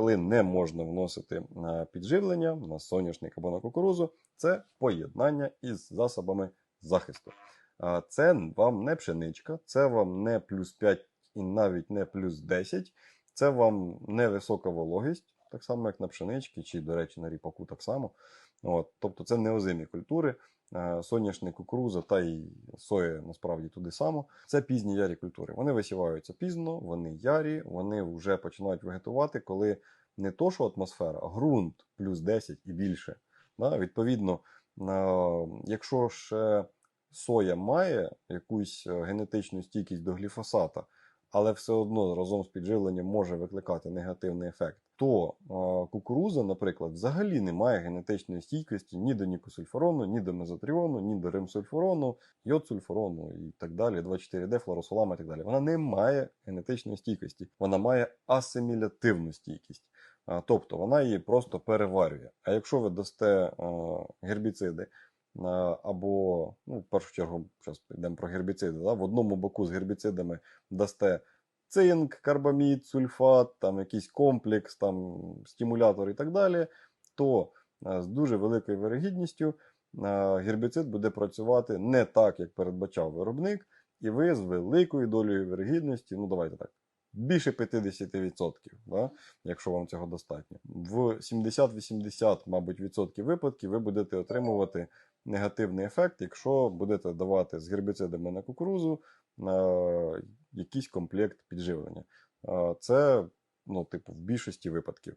коли не можна вносити е, підживлення на соняшник або на кукурузу, це поєднання із засобами захисту. А Це вам не пшеничка, це вам не плюс 5 і навіть не плюс 10, це вам не висока вологість, так само як на пшеничці, чи, до речі, на ріпаку так само. От, тобто це неозимі культури. Е, Соняшник, кукуруза та й соя насправді туди само. Це пізні ярі культури. Вони висіваються пізно, вони ярі, вони вже починають вегетувати, коли не то, що атмосфера, а ґрунт плюс 10 і більше. Да? Відповідно, е, якщо ще соя має якусь е, генетичну стійкість до гліфосата, але все одно разом з підживленням може викликати негативний ефект, то кукуруза, наприклад, взагалі не має генетичної стійкості ні до нікосульфурону, ні до мезотріону, ні до римсульфурону, йодсульфурону і так далі, 24D, флоросолама і так далі. Вона не має генетичної стійкості, вона має асимілятивну стійкість. Тобто вона її просто переварює. А якщо ви дасте гербіциди, або, ну, в першу чергу, зараз йдемо про гербіциди, да? в одному боку з гербіцидами дасте цинк, карбамід, сульфат, там якийсь комплекс, там стимулятор і так далі, то е, з дуже великою вирогідністю е, гербіцид буде працювати не так, як передбачав виробник, і ви з великою долею вирогідності, ну давайте так, більше 50%, да, якщо вам цього достатньо. В 70-80, мабуть, відсотків випадків ви будете отримувати негативний ефект, якщо будете давати з гербіцидами на кукурузу е, якийсь комплект підживлення. Е, Це, ну, типу, в більшості випадків.